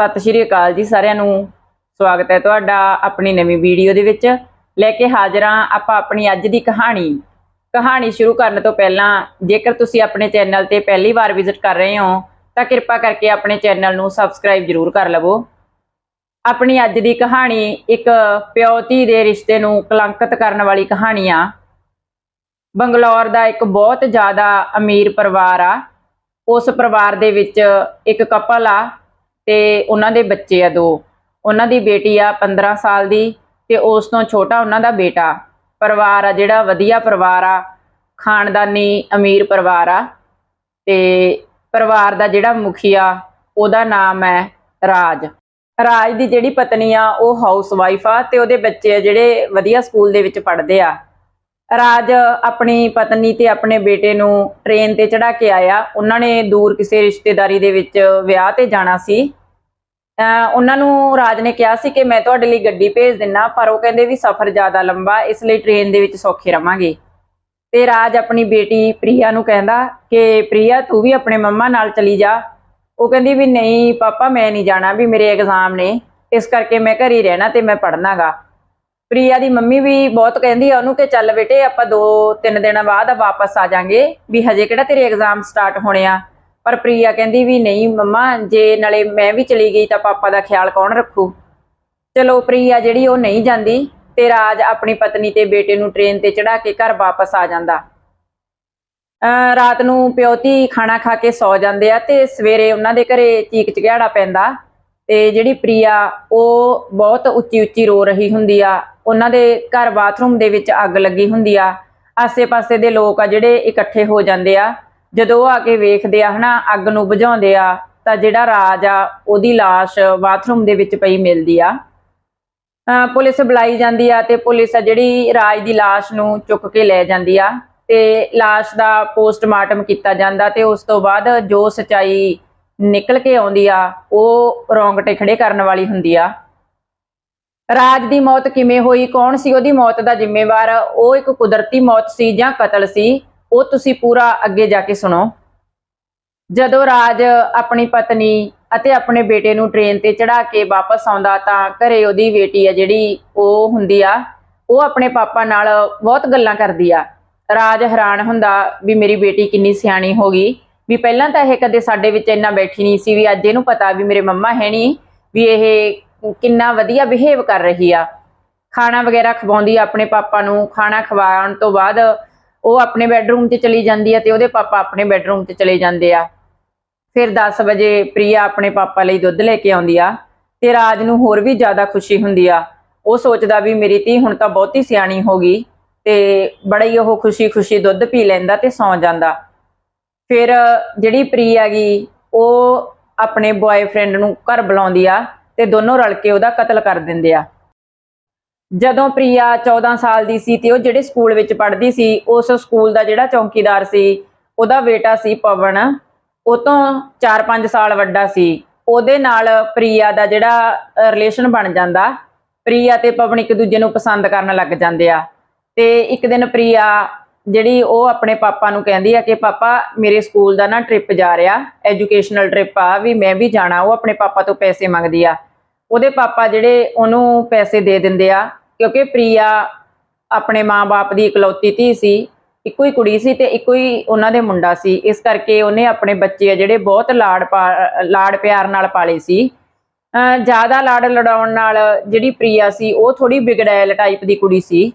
ਸਤਿ ਸ਼੍ਰੀ ਅਕਾਲ ਜੀ ਸਾਰਿਆਂ ਨੂੰ। ਸਵਾਗਤ ਹੈ ਤੁਹਾਡਾ ਆਪਣੀ ਨਵੀਂ ਵੀਡੀਓ ਦੇ ਵਿੱਚ। ਲੈ ਕੇ ਹਾਜ਼ਰ ਹਾਂ ਆਪਾਂ ਆਪਣੀ ਅੱਜ ਦੀ ਕਹਾਣੀ। ਕਹਾਣੀ ਸ਼ੁਰੂ ਕਰਨ ਤੋਂ ਪਹਿਲਾਂ ਜੇਕਰ ਤੁਸੀਂ ਆਪਣੇ ਚੈਨਲ ਤੇ ਪਹਿਲੀ ਵਾਰ ਵਿਜ਼ਿਟ ਕਰ ਰਹੇ ਹੋ, ਤਾਂ ਕਿਰਪਾ ਕਰਕੇ ਆਪਣੇ ਚੈਨਲ ਨੂੰ ਸਬਸਕ੍ਰਾਈਬ ਜ਼ਰੂਰ ਕਰ ਲਵੋ। ਆਪਣੀ ਅੱਜ ਦੀ ਕਹਾਣੀ ਇੱਕ ਪਿਓਤੀ ਦੇ ਰਿਸ਼ਤੇ ਨੂੰ ਕਲੰਕਿਤ ਕਰਨ ਵਾਲੀ ਕਹਾਣੀ ਆ। ਬੰਗਲੌਰ ਦਾ ਇੱਕ ਬਹੁਤ ਜ਼ਿਆਦਾ ਅਮੀਰ ਪਰਿਵਾਰ ਆ। ਉਸ ਪਰਿਵਾਰ ਦੇ ਵਿੱਚ ਇੱਕ ਕਪਲ ਆ। ਤੇ ਉਹਨਾਂ ਦੇ ਬੱਚੇ ਆ ਦੋ। ਉਹਨਾਂ ਦੀ ਬੇਟੀ ਆ 15 ਸਾਲ ਦੀ ਤੇ ਉਸ ਤੋਂ ਛੋਟਾ ਉਹਨਾਂ ਦਾ ਬੇਟਾ। ਪਰਿਵਾਰ ਆ ਜਿਹੜਾ ਵਧੀਆ ਪਰਿਵਾਰ ਆ, ਖਾਨਦਾਨੀ ਅਮੀਰ ਪਰਿਵਾਰ ਆ। ਤੇ ਪਰਿਵਾਰ ਦਾ ਜਿਹੜਾ ਮੁਖੀਆ ਉਹਦਾ ਨਾਮ ਹੈ ਰਾਜ। ਰਾਜ ਦੀ ਜਿਹੜੀ ਪਤਨੀ ਆ, ਉਹ ਹਾਊਸ ਵਾਈਫ ਆ ਤੇ ਉਹਦੇ ਬੱਚੇ ਆ ਜਿਹੜੇ ਵਧੀਆ ਸਕੂਲ ਦੇ ਵਿੱਚ ਪੜ੍ਹਦੇ ਆ। ਰਾਜ ਆਪਣੀ ਪਤਨੀ ਤੇ ਆਪਣੇ ਬੇਟੇ ਨੂੰ ਟ੍ਰੇਨ ਤੇ ਚੜਾ ਕੇ ਆਇਆ। ਉਹਨਾਂ ਨੇ ਦੂਰ ਕਿਸੇ ਰਿਸ਼ਤੇਦਾਰੀ ਦੇ ਵਿੱਚ ਵਿਆਹ ਤੇ ਜਾਣਾ ਸੀ। ਉਹਨਾਂ ਨੂੰ ਰਾਜ ਨੇ ਕਿਹਾ ਸੀ ਕਿ ਮੈਂ ਤੁਹਾਡੇ ਲਈ ਗੱਡੀ ਭੇਜ ਦਿੰਨਾ, ਪਰ ਉਹ ਕਹਿੰਦੇ ਵੀ ਸਫ਼ਰ ਜ਼ਿਆਦਾ ਲੰਬਾ, ਇਸ ਲਈ ਟ੍ਰੇਨ ਦੇ ਵਿੱਚ ਸੌਖੇ ਰਵਾਂਗੇ। ਤੇ ਰਾਜ ਆਪਣੀ ਬੇਟੀ ਪ੍ਰਿਆ ਨੂੰ ਕਹਿੰਦਾ ਕਿ ਪ੍ਰਿਆ, ਤੂੰ ਵੀ ਆਪਣੇ ਮੰਮਾ ਨਾਲ ਚਲੀ ਜਾ। ਉਹ ਕਹਿੰਦੀ ਵੀ ਨਹੀਂ ਪਾਪਾ, ਮੈਂ ਨਹੀਂ ਜਾਣਾ ਵੀ ਮੇਰੇ ਐਗਜ਼ਾਮ ਨੇ। ਇਸ ਕਰਕੇ ਮੈਂ ਘਰ ਹੀ ਰਹਿਣਾ ਤੇ ਮੈਂ ਪੜ੍ਹਨਾਗਾ। ਪ੍ਰਿਆ ਦੀ ਮੰਮੀ ਵੀ ਬਹੁਤ ਕਹਿੰਦੀ ਆ ਉਹਨੂੰ ਕਿ ਚੱਲ ਬੇਟੇ, ਆਪਾਂ ਦੋ ਤਿੰਨ ਦਿਨਾਂ ਬਾਅਦ ਵਾਪਸ ਆ ਜਾਾਂਗੇ ਵੀ ਹਜੇ ਕਿਹੜਾ ਤੇਰੇ ਐਗਜ਼ਾਮ ਸਟਾਰਟ ਹੋਣੇ ਆ। ਪਰ ਪ੍ਰਿਆ ਕਹਿੰਦੀ ਵੀ ਨਹੀਂ, ਮੰਮਾ, ਜੇ ਨਾਲੇ ਮੈਂ ਵੀ ਚਲੀ ਗਈ ਤਾਂ ਪਾਪਾ ਦਾ ਖਿਆਲ ਕੌਣ ਰੱਖੂ? ਚਲੋ ਪ੍ਰਿਆ ਜਿਹੜੀ ਉਹ ਨਹੀਂ ਜਾਂਦੀ ਤੇ ਰਾਜ ਆਪਣੀ ਪਤਨੀ ਤੇ ਬੇਟੇ ਨੂੰ ਟ੍ਰੇਨ ਤੇ ਚੜਾ ਕੇ ਘਰ ਵਾਪਸ ਆ ਜਾਂਦਾ। ਰਾਤ ਨੂੰ ਪਿਓਤੀ ਖਾਣਾ ਖਾ ਕੇ ਸੌ ਜਾਂਦੇ ਆ ਤੇ ਸਵੇਰੇ ਉਹਨਾਂ ਦੇ ਘਰੇ ਚੀਕ ਚਿਹਾੜਾ ਪੈਂਦਾ ਤੇ ਜਿਹੜੀ ਪ੍ਰਿਆ, ਉਹ ਬਹੁਤ ਉੱਚੀ ਉੱਚੀ ਰੋ ਰਹੀ ਹੁੰਦੀ ਆ। ਉਹਨਾਂ ਦੇ ਘਰ ਬਾਥਰੂਮ ਦੇ ਵਿੱਚ ਅੱਗ ਲੱਗੀ ਹੁੰਦੀ ਆ। ਆਸੇ-ਪਾਸੇ ਦੇ ਲੋਕ ਆ ਜਿਹੜੇ ਇਕੱਠੇ ਹੋ ਜਾਂਦੇ ਆ। ਜਦੋਂ ਆ ਕੇ ਵੇਖਦੇ ਆ, ਹਨਾ, ਅੱਗ ਨੂੰ ਬੁਝਾਉਂਦੇ ਆ, ਤਾਂ ਜਿਹੜਾ ਰਾਜ ਆ, ਉਹਦੀ ਲਾਸ਼ ਬਾਥਰੂਮ ਦੇ ਵਿੱਚ ਪਈ ਮਿਲਦੀ ਆ। ਪੁਲਿਸ ਬੁਲਾਈ ਜਾਂਦੀ ਆ ਤੇ ਪੁਲਿਸ ਆ ਜਿਹੜੀ ਰਾਜ ਦੀ ਲਾਸ਼ ਨੂੰ ਚੁੱਕ ਕੇ ਲੈ ਜਾਂਦੀ ਆ ਤੇ ਲਾਸ਼ ਦਾ ਪੋਸਟਮਾਰਟਮ ਕੀਤਾ ਜਾਂਦਾ ਤੇ ਉਸ ਤੋਂ ਬਾਅਦ ਜੋ ਸਚਾਈ ਨਿਕਲ ਕੇ ਆਉਂਦੀ ਆ, ਉਹ ਰੌਂਗਟੇ ਖੜੇ ਕਰਨ ਵਾਲੀ ਹੁੰਦੀ ਆ। ਰਾਜ ਦੀ ਮੌਤ ਕਿਵੇਂ ਹੋਈ, ਕੌਣ ਸੀ ਉਹਦੀ ਮੌਤ ਦਾ ਜ਼ਿੰਮੇਵਾਰ, ਉਹ ਇੱਕ ਕੁਦਰਤੀ ਮੌਤ ਸੀ ਜਾਂ ਕਤਲ ਸੀ? ਉਹ ਤੁਸੀਂ ਪੂਰਾ ਅੱਗੇ ਜਾ ਕੇ ਸੁਣੋ। ਜਦੋਂ ਰਾਜ ਆਪਣੀ ਪਤਨੀ ਅਤੇ ਆਪਣੇ ਬੇਟੇ ਨੂੰ ਟ੍ਰੇਨ ਤੇ ਚੜਾ ਕੇ ਵਾਪਸ ਆਉਂਦਾ ਤਾਂ ਘਰੇ ਉਹਦੀ ਬੇਟੀ ਆ ਜਿਹੜੀ ਉਹ ਹੁੰਦੀ ਆ, ਉਹ ਆਪਣੇ ਪਾਪਾ ਨਾਲ ਬਹੁਤ ਗੱਲਾਂ ਕਰਦੀ ਆ। ਰਾਜ ਹੈਰਾਨ ਹੁੰਦਾ ਵੀ ਮੇਰੀ ਬੇਟੀ ਕਿੰਨੀ ਸਿਆਣੀ ਹੋ ਗਈ। ਵੀ ਪਹਿਲਾਂ ਤਾਂ ਇਹ ਕਦੇ ਸਾਡੇ ਵਿੱਚ ਇੰਨਾ ਬੈਠੀ ਨਹੀਂ ਸੀ ਵੀ ਅੱਜ ਇਹਨੂੰ ਪਤਾ ਵੀ ਮੇਰੇ ਮੰਮਾ ਹੈ ਨਹੀਂ, ਵੀ ਇਹ ਕਿੰਨਾ ਵਧੀਆ ਬਿਹੇਵ ਕਰ ਰਹੀ ਆ। ਖਾਣਾ ਵਗੈਰਾ ਖਵਾਉਂਦੀ ਆ ਆਪਣੇ ਪਾਪਾ ਨੂੰ, ਖਾਣਾ ਖਵਾਉਣ ਤੋਂ ਬਾਅਦ ਉਹ ਆਪਣੇ ਬੈੱਡਰੂਮ 'ਚ ਚਲੀ ਜਾਂਦੀ ਆ ਤੇ ਉਹਦੇ ਪਾਪਾ ਆਪਣੇ ਬੈੱਡਰੂਮ 'ਚ ਚਲੇ ਜਾਂਦੇ ਆ। ਫਿਰ 10 ਵਜੇ ਪ੍ਰਿਆ ਆਪਣੇ ਪਾਪਾ ਲਈ ਦੁੱਧ ਲੈ ਕੇ ਆਉਂਦੀ ਆ ਤੇ ਰਾਜ ਨੂੰ ਹੋਰ ਵੀ ਜ਼ਿਆਦਾ ਖੁਸ਼ੀ ਹੁੰਦੀ ਆ। ਉਹ ਸੋਚਦਾ ਵੀ ਮੇਰੀ ਧੀ ਹੁਣ ਤਾਂ ਬਹੁਤੀ ਸਿਆਣੀ ਹੋ ਗਈ ਤੇ ਬੜਾ ਹੀ ਉਹ ਖੁਸ਼ੀ-ਖੁਸ਼ੀ ਦੁੱਧ ਪੀ ਲੈਂਦਾ ਤੇ ਸੌਂ ਜਾਂਦਾ। ਫਿਰ ਜਿਹੜੀ ਪ੍ਰਿਆ ਗਈ ਉਹ ਆਪਣੇ ਬॉयਫ੍ਰੈਂਡ ਨੂੰ ਘਰ ਬੁਲਾਉਂਦੀ ਆ ਤੇ ਦੋਨੋਂ ਰਲ ਕੇ ਉਹਦਾ ਕਤਲ ਕਰ ਦਿੰਦੇ ਆ। ਜਦੋਂ ਪ੍ਰਿਆ 14 ਸਾਲ ਦੀ ਸੀ ਤੇ ਉਹ ਜਿਹੜੇ ਸਕੂਲ ਵਿੱਚ ਪੜ੍ਹਦੀ ਸੀ, ਉਸ ਸਕੂਲ ਦਾ ਜਿਹੜਾ ਚੌਕੀਦਾਰ ਸੀ, ਉਹਦਾ ਬੇਟਾ ਸੀ ਪਵਨ। ਉਹ ਤੋਂ 4-5 ਸਾਲ ਵੱਡਾ ਸੀ। ਉਹਦੇ ਨਾਲ ਪ੍ਰਿਆ ਦਾ ਜਿਹੜਾ ਰਿਲੇਸ਼ਨ ਬਣ ਜਾਂਦਾ। ਪ੍ਰਿਆ ਤੇ ਪਵਨ ਇੱਕ ਦੂਜੇ ਨੂੰ ਪਸੰਦ ਕਰਨ ਲੱਗ ਜਾਂਦੇ ਆ। ਤੇ ਇੱਕ ਦਿਨ ਪ੍ਰਿਆ, ਜਿਹੜੀ ਉਹ ਆਪਣੇ ਪਾਪਾ ਨੂੰ ਕਹਿੰਦੀ ਆ ਕਿ, ਪਾਪਾ, ਮੇਰੇ ਸਕੂਲ ਦਾ ਨਾ ਟ੍ਰਿਪ ਜਾ ਰਿਹਾ। ਐਜੂਕੇਸ਼ਨਲ ਟ੍ਰਿਪ ਆ, ਵੀ ਮੈਂ ਵੀ ਜਾਣਾ। ਉਹ ਆਪਣੇ ਪਾਪਾ ਤੋਂ ਪੈਸੇ ਮੰਗਦੀ ਆ। ਉਹਦੇ ਪਾਪਾ ਜਿਹੜੇ ਉਹਨੂੰ ਪੈਸੇ ਦੇ ਦਿੰਦੇ ਆ। ਕਿਉਂਕਿ ਪ੍ਰਿਆ ਆਪਣੇ ਮਾਂ-ਬਾਪ ਦੀ ਇਕਲੌਤੀ ਧੀ ਸੀ, ਇੱਕੋ ਹੀ ਕੁੜੀ ਸੀ ਤੇ ਇੱਕੋ ਹੀ ਉਹਨਾਂ ਦੇ ਮੁੰਡਾ ਸੀ। ਇਸ ਕਰਕੇ ਉਹਨੇ ਆਪਣੇ ਬੱਚੇ ਆ ਜਿਹੜੇ ਬਹੁਤ ਲਾੜ ਪਾ- ਲਾੜ ਪਿਆਰ ਨਾਲ ਪਾਲੇ ਸੀ। ਜ਼ਿਆਦਾ ਲਾੜ ਲੜਾਉਣ ਨਾਲ ਜਿਹੜੀ ਪ੍ਰਿਆ ਸੀ, ਉਹ ਥੋੜੀ ਵਿਗੜੈਲ ਟਾਈਪ ਦੀ ਕੁੜੀ ਸੀ।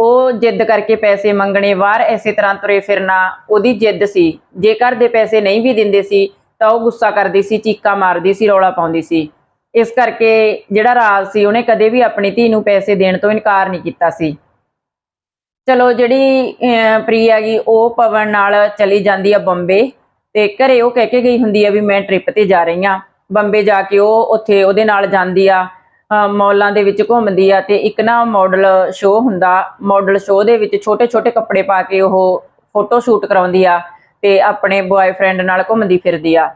ਉਹ ਜਿੱਦ ਕਰਕੇ ਪੈਸੇ ਮੰਗਣੇ, ਬਾਹਰ ਐਸੇ ਤਰ੍ਹਾਂ ਤੁਰੇ ਫਿਰਨਾ, ਉਹਦੀ ਜਿੱਦ ਸੀ। ਜੇ ਘਰ ਦੇ ਪੈਸੇ ਨਹੀਂ ਵੀ ਦਿੰਦੇ ਸੀ, ਤਾਂ ਉਹ ਗੁੱਸਾ ਕਰਦੀ ਸੀ, ਚੀਕਾਂ ਮਾਰਦੀ ਸੀ, ਰੌਲਾ ਪਾਉਂਦੀ ਸੀ। ਇਸ ਕਰਕੇ ਜਿਹੜਾ ਰਾਜ ਸੀ ਉਹਨੇ ਕਦੇ ਵੀ ਆਪਣੀ ਧੀ ਨੂੰ ਪੈਸੇ ਦੇਣ ਤੋਂ ਇਨਕਾਰ ਨਹੀਂ ਕੀਤਾ ਸੀ। ਚਲੋ ਜਿਹੜੀ ਪ੍ਰੀ ਪ੍ਰਿਆ ਗਈ ਉਹ ਪਵਨ ਨਾਲ ਚਲੀ ਜਾਂਦੀ ਆ ਬੰਬੇ ਤੇ ਘਰੇ ਉਹ ਕਹਿ ਕੇ ਗਈ ਹੁੰਦੀ ਆ ਵੀ ਮੈਂ ਟ੍ਰਿਪ ਤੇ ਜਾ ਰਹੀ ਆ ਬੰਬੇ ਜਾ ਕੇ ਉਹ ਉੱਥੇ ਉਹਦੇ ਨਾਲ ਜਾਂਦੀ ਆ ਅਹ, ਮੌਲਾਂ ਦੇ ਵਿੱਚ ਘੁੰਮਦੀ ਆ ਤੇ ਇੱਕ ਨਾ ਮਾਡਲ ਸ਼ੋਅ ਹੁੰਦਾ ਮਾਡਲ ਸ਼ੋਅ ਦੇ ਵਿੱਚ ਛੋਟੇ ਛੋਟੇ ਕੱਪੜੇ ਪਾ ਕੇ ਉਹ ਫੋਟੋ ਸ਼ੂਟ ਕਰਾਉਂਦੀ ਆ ਤੇ ਆਪਣੇ ਬॉयਫ੍ਰੈਂਡ ਨਾਲ ਘੁੰਮਦੀ ਫਿਰਦੀ ਆ।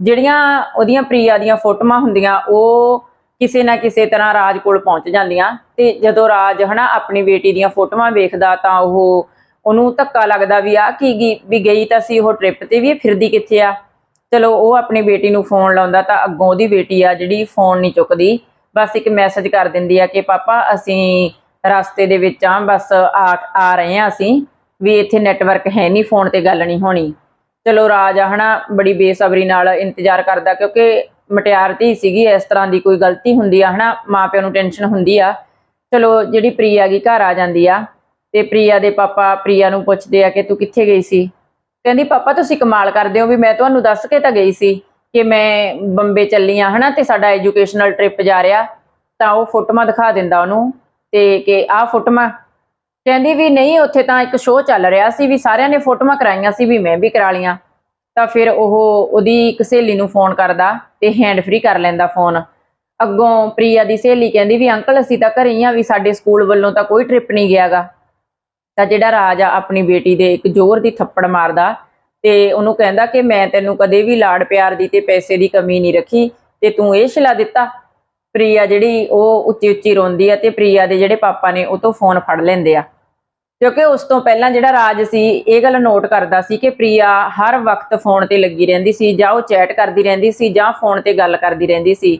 ਜਿਹੜੀਆਂ ਉਹਦੀਆਂ ਪ੍ਰੀਆ ਦੀਆਂ ਫੋਟੋਆਂ ਹੁੰਦੀਆਂ, ਉਹ ਕਿਸੇ ਨਾ ਕਿਸੇ ਤਰ੍ਹਾਂ ਰਾਜ ਕੋਲ ਪਹੁੰਚ ਜਾਂਦੀਆਂ ਤੇ ਜਦੋਂ ਰਾਜ ਹਨਾ ਆਪਣੀ ਬੇਟੀ ਦੀਆਂ ਫੋਟੋਆਂ ਵੇਖਦਾ ਤਾਂ ਉਹ ਉਹਨੂੰ ਧੱਕਾ ਲੱਗਦਾ ਵੀ ਆ ਕੀ ਗਈ ਵੀ ਗਈ ਤਾਂ ਸੀ ਉਹ ਟ੍ਰਿਪ ਤੇ ਵੀ ਫਿਰਦੀ ਕਿੱਥੇ ਆ? ਚਲੋ ਉਹ ਆਪਣੀ ਬੇਟੀ ਨੂੰ ਫੋਨ ਲਾਉਂਦਾ ਤਾਂ ਅੱਗੋਂ ਉਹਦੀ ਬੇਟੀ ਆ ਜਿਹੜੀ ਫੋਨ ਨਹੀਂ ਚੁੱਕਦੀ, ਬਸ ਇੱਕ ਮੈਸੇਜ ਕਰ ਦਿੰਦੀ ਆ ਕਿ ਪਾਪਾ ਅਸੀਂ ਰਸਤੇ ਦੇ ਵਿੱਚ ਆ, ਬਸ ਆ ਆ ਰਹੇ ਆ ਅਸੀਂ, ਵੀ ਇੱਥੇ ਨੈਟਵਰਕ ਹੈ ਨਹੀਂ ਫੋਨ ਤੇ ਗੱਲ ਨਹੀਂ ਹੋਣੀ। ਚਲੋ ਰਾਜ ਆ, ਹਨਾ, ਬੜੀ ਬੇਸਬਰੀ ਨਾਲ ਇੰਤਜ਼ਾਰ ਕਰਦਾ, ਕਿਉਂਕਿ ਮਟਿਆਰ ਧੀ ਸੀਗੀ, ਇਸ ਤਰ੍ਹਾਂ ਦੀ ਕੋਈ ਗਲਤੀ ਹੁੰਦੀ ਆ, ਹਨਾ ਮਾਪਿਆਂ ਨੂੰ ਟੈਨਸ਼ਨ ਹੁੰਦੀ ਆ। ਚਲੋ, ਜਿਹੜੀ ਪ੍ਰੀਆ ਗਈ ਘਰ ਆ ਜਾਂਦੀ ਆ, ਤੇ ਪ੍ਰੀਆ ਦੇ ਪਾਪਾ ਪ੍ਰੀਆ ਨੂੰ ਪੁੱਛਦੇ ਆ ਕਿ ਤੂੰ ਕਿੱਥੇ ਗਈ ਸੀ? ਕਹਿੰਦੀ, ਪਾਪਾ, ਤੁਸੀਂ ਕਮਾਲ ਕਰਦੇ ਹੋ ਵੀ ਮੈਂ ਤੁਹਾਨੂੰ ਦੱਸ ਕੇ ਤਾਂ ਗਈ ਸੀ ਕਿ ਮੈਂ ਬੰਬੇ ਚੱਲੀ ਆ, ਹਨਾ, ਤੇ ਸਾਡਾ ਐਜੂਕੇਸ਼ਨਲ ਟ੍ਰਿਪ ਜਾ ਰਿਹਾ। ਤਾਂ ਉਹ ਫੋਟੋਆਂ ਦਿਖਾ ਦਿੰਦਾ ਉਹਨੂੰ, ਤੇ ਕਿ ਆਹ ਫੋਟੋਆਂ ਕਹਿੰਦੀ ਵੀ ਨਹੀਂ, ਉੱਥੇ ਤਾਂ ਇੱਕ ਸ਼ੋਅ ਚੱਲ ਰਿਹਾ ਸੀ ਵੀ ਸਾਰਿਆਂ ਨੇ ਫੋਟੋਆਂ ਕਰਾਈਆਂ ਸੀ ਵੀ ਮੈਂ ਵੀ ਕਰਾ ਲੀਆਂ ਤਾਂ ਫਿਰ ਉਹ ਉਹਦੀ ਇੱਕ ਸਹੇਲੀ ਨੂੰ ਫੋਨ ਕਰਦਾ ਤੇ ਹੈਂਡ ਫ੍ਰੀ ਕਰ ਲੈਂਦਾ ਫੋਨ ਅੱਗੋਂ ਪ੍ਰੀਆ ਦੀ ਸਹੇਲੀ ਕਹਿੰਦੀ ਵੀ, ਅੰਕਲ, ਅਸੀਂ ਤਾਂ ਘਰੇ ਹੀ ਆ ਵੀ ਸਾਡੇ ਸਕੂਲ ਵੱਲੋਂ ਤਾਂ ਕੋਈ ਟ੍ਰਿਪ ਨਹੀਂ ਗਿਆਗਾ ਤਾਂ ਜਿਹੜਾ ਰਾਜ ਆ ਆਪਣੀ ਬੇਟੀ ਦੇ ਇੱਕ ਜ਼ੋਰ ਦੀ ਥੱਪੜ ਮਾਰਦਾ ਤੇ ਉਹਨੂੰ ਕਹਿੰਦਾ ਕਿ ਮੈਂ ਤੈਨੂੰ ਕਦੇ ਵੀ ਲਾੜ ਪਿਆਰ ਦੀ ਤੇ ਪੈਸੇ ਦੀ ਕਮੀ ਨਹੀਂ ਰੱਖੀ ਤੇ ਤੂੰ ਇਹ ਛਿਲਾ ਦਿੱਤਾ। ਪ੍ਰੀਆ ਜਿਹੜੀ ਉਹ ਉੱਚੀ ਉੱਚੀ ਰੋਂਦੀ ਆ ਤੇ ਪ੍ਰੀਆ ਦੇ ਜਿਹੜੇ ਪਾਪਾ ਨੇ ਉਹ ਤੋਂ ਫੋਨ ਫੜ ਲੈਂਦੇ ਆ। ਕਿਉਂਕਿ ਉਸ ਤੋਂ ਪਹਿਲਾਂ ਜਿਹੜਾ ਰਾਜ ਸੀ, ਇਹ ਗੱਲ ਨੋਟ ਕਰਦਾ ਸੀ ਕਿ ਪ੍ਰਿਆ ਹਰ ਵਕਤ ਫੋਨ ਤੇ ਲੱਗੀ ਰਹਿੰਦੀ ਸੀ ਜਾਂ ਉਹ ਚੈਟ ਕਰਦੀ ਰਹਿੰਦੀ ਸੀ ਜਾਂ ਫੋਨ ਤੇ ਗੱਲ ਕਰਦੀ ਰਹਿੰਦੀ ਸੀ।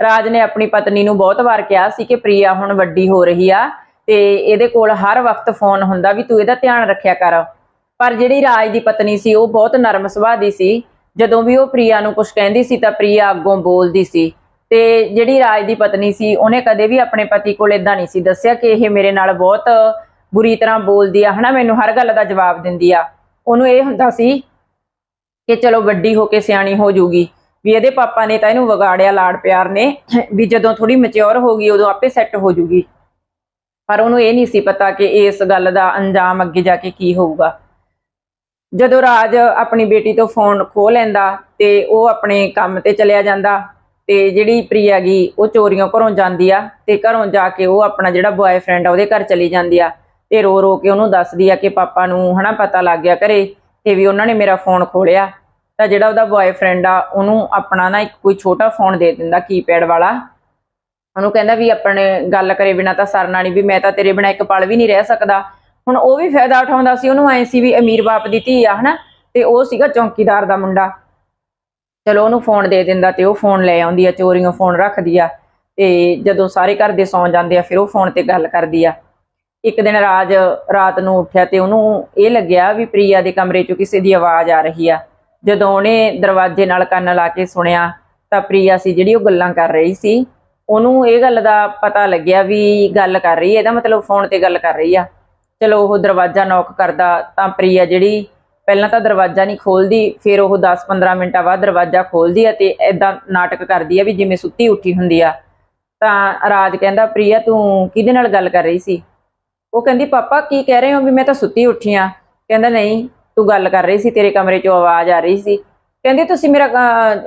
ਰਾਜ ਨੇ ਆਪਣੀ ਪਤਨੀ ਨੂੰ ਬਹੁਤ ਵਾਰ ਕਿਹਾ ਸੀ ਕਿ ਪ੍ਰਿਆ ਹੁਣ ਵੱਡੀ ਹੋ ਰਹੀ ਆ ਤੇ ਇਹਦੇ ਕੋਲ ਹਰ ਵਕਤ ਫੋਨ ਹੁੰਦਾ ਵੀ ਤੂੰ ਇਹਦਾ ਧਿਆਨ ਰੱਖਿਆ ਕਰ। ਪਰ ਜਿਹੜੀ ਰਾਜ ਦੀ ਪਤਨੀ ਸੀ, ਉਹ ਬਹੁਤ ਨਰਮ ਸੁਭਾਅ ਦੀ ਸੀ। ਜਦੋਂ ਵੀ ਉਹ ਪ੍ਰਿਆ ਨੂੰ ਕੁਝ ਕਹਿੰਦੀ ਸੀ ਤਾਂ ਪ੍ਰਿਆ ਅੱਗੋਂ ਬੋਲਦੀ ਸੀ। ਤੇ ਜਿਹੜੀ ਰਾਜ ਦੀ ਪਤਨੀ ਸੀ, ਉਹਨੇ ਕਦੇ ਵੀ ਆਪਣੇ ਪਤੀ ਕੋਲ ਇਦਾਂ ਨਹੀਂ ਸੀ ਦੱਸਿਆ ਕਿ ਇਹ ਮੇਰੇ ਨਾਲ ਬਹੁਤ ਬੁਰੀ ਤਰ੍ਹਾਂ ਬੋਲਦੀ ਆ, ਹਨਾ? ਮੈਨੂੰ ਹਰ ਗੱਲ ਦਾ ਜਵਾਬ ਦਿੰਦੀ ਆ। ਉਹਨੂੰ ਇਹ ਹੁੰਦਾ ਸੀ ਕਿ ਚਲੋ ਵੱਡੀ ਹੋ ਕੇ ਸਿਆਣੀ ਹੋ ਜਾਊਗੀ ਵੀ ਇਹਦੇ ਪਾਪਾ ਨੇ ਤਾਂ ਇਹਨੂੰ ਵਿਗਾੜਿਆ ਲਾੜ ਪਿਆਰ ਨੇ, ਵੀ ਜਦੋਂ ਥੋੜੀ ਮੈਚੁਰ ਹੋ ਗਈ, ਉਦੋਂ ਆਪੇ ਸੈੱਟ ਹੋ ਜਾਊਗੀ ਪਰ ਉਹਨੂੰ ਇਹ ਨਹੀਂ ਸੀ ਪਤਾ ਕਿ ਇਸ ਗੱਲ ਦਾ ਅੰਜਾਮ ਅੱਗੇ ਜਾ ਕੇ ਕੀ ਹੋਊਗਾ। ਜਦੋਂ ਰਾਜ ਆਪਣੀ ਬੇਟੀ ਤੋਂ ਫੋਨ ਖੋਹ ਲੈਂਦਾ ਤੇ ਉਹ ਆਪਣੇ ਕੰਮ ਤੇ ਚਲਿਆ ਜਾਂਦਾ ਤੇ ਜਿਹੜੀ ਪ੍ਰਿਆ ਗਈ ਉਹ ਚੋਰੀਆਂ ਘਰੋਂ ਜਾਂਦੀ ਆ ਤੇ ਘਰੋਂ ਜਾ ਕੇ ਉਹ ਆਪਣਾ ਜਿਹੜਾ ਬॉयਫ੍ਰੈਂਡ ਆ, ਉਹਦੇ ਘਰ ਚਲੀ ਜਾਂਦੀ ਆ। ਤੇ ਰੋ ਰੋ ਕੇ ਉਹਨੂੰ ਦੱਸਦੀ ਆ ਕਿ ਪਾਪਾ ਨੂੰ ਹਨਾ ਪਤਾ ਲੱਗ ਗਿਆ ਘਰੇ ਤੇ ਵੀ ਉਹਨਾਂ ਨੇ ਮੇਰਾ ਫੋਨ ਖੋਲਿਆ ਤਾਂ ਜਿਹੜਾ ਉਹਦਾ ਬॉयਫ੍ਰੈਂਡ ਆ, ਉਹਨੂੰ ਆਪਣਾ ਨਾ ਇੱਕ ਕੋਈ ਛੋਟਾ ਫੋਨ ਦੇ ਦਿੰਦਾ ਕੀਪੈਡ ਵਾਲਾ। ਉਹਨੂੰ ਕਹਿੰਦਾ ਵੀ ਆਪਣੇ ਗੱਲ ਕਰੇ ਬਿਨਾ ਤਾਂ ਸਰਨਾ ਨਹੀਂ ਵੀ ਮੈਂ ਤਾਂ ਤੇਰੇ ਬਿਨਾ ਇੱਕ ਪਲ ਵੀ ਨਹੀਂ ਰਹਿ ਸਕਦਾ। ਹੁਣ ਉਹ ਵੀ ਫਾਇਦਾ ਉਠਾਉਂਦਾ ਸੀ, ਉਹਨੂੰ ਐ ਸੀ ਵੀ ਅਮੀਰ ਬਾਪ ਦੀ ਧੀ ਆ ਹਨਾ, ਤੇ ਉਹ ਸੀਗਾ ਚੌਂਕੀਦਾਰ ਦਾ ਮੁੰਡਾ। ਚਲੋ ਉਹਨੂੰ ਫੋਨ ਦੇ ਦਿੰਦਾ ਤੇ ਉਹ ਫੋਨ ਲੈ ਆਉਂਦੀ ਆ ਚੋਰੀਆਂ ਫੋਨ ਰੱਖਦੀ ਆ, ਤੇ ਜਦੋਂ ਸਾਰੇ ਘਰ ਦੇ ਸੌਂ ਜਾਂਦੇ ਆ, ਫਿਰ ਉਹ ਫੋਨ ਤੇ ਗੱਲ ਕਰਦੀ ਆ। ਇੱਕ ਦਿਨ ਰਾਜ ਰਾਤ ਨੂੰ ਉੱਠਿਆ ਤੇ ਉਹਨੂੰ ਇਹ ਲੱਗਿਆ ਵੀ ਪ੍ਰਿਆ ਦੇ ਕਮਰੇ 'ਚੋਂ ਕਿਸੇ ਦੀ ਆਵਾਜ਼ ਆ ਰਹੀ ਆ। ਜਦੋਂ ਉਹਨੇ ਦਰਵਾਜ਼ੇ ਨਾਲ ਕੰਨ ਲਾ ਕੇ ਸੁਣਿਆ ਤਾਂ ਪ੍ਰਿਆ ਸੀ ਜਿਹੜੀ ਉਹ ਗੱਲਾਂ ਕਰ ਰਹੀ ਸੀ, ਉਹਨੂੰ ਇਹ ਗੱਲ ਦਾ ਪਤਾ ਲੱਗਿਆ ਵੀ ਗੱਲ ਕਰ ਰਹੀ ਹੈ ਇਹਦਾ ਮਤਲਬ ਫੋਨ ਤੇ ਗੱਲ ਕਰ ਰਹੀ ਆ। ਚਲੋ ਉਹ ਦਰਵਾਜ਼ਾ ਨੌਕ ਕਰਦਾ ਤਾਂ ਪ੍ਰਿਆ ਜਿਹੜੀ ਪਹਿਲਾਂ ਤਾਂ ਦਰਵਾਜ਼ਾ ਨਹੀਂ ਖੋਲਦੀ, ਫਿਰ ਉਹ 10-15 ਮਿੰਟਾਂ ਬਾਅਦ ਦਰਵਾਜ਼ਾ ਖੋਲਦੀ ਆ ਤੇ ਐਦਾਂ ਨਾਟਕ ਕਰਦੀ ਆ ਵੀ ਜਿਵੇਂ ਸੁੱਤੀ ਉੱਠੀ ਹੁੰਦੀ ਆ। ਤਾਂ ਰਾਜ ਕਹਿੰਦਾ, ਪ੍ਰਿਆ, ਤੂੰ ਕਿਹਦੇ ਨਾਲ ਗੱਲ ਕਰ ਰਹੀ ਸੀ? ਉਹ ਕਹਿੰਦੀ, ਪਾਪਾ, ਕੀ ਕਹਿ ਰਹੇ ਹੋ ਵੀ ਮੈਂ ਤਾਂ ਸੁੱਤੀ ਉੱਠੀ ਆ? ਕਹਿੰਦਾ, ਨਹੀਂ, ਤੂੰ ਗੱਲ ਕਰ ਰਹੀ ਸੀ, ਤੇਰੇ ਕਮਰੇ 'ਚੋਂ ਆਵਾਜ਼ ਆ ਰਹੀ ਸੀ। ਕਹਿੰਦੀ, ਤੁਸੀਂ ਮੇਰਾ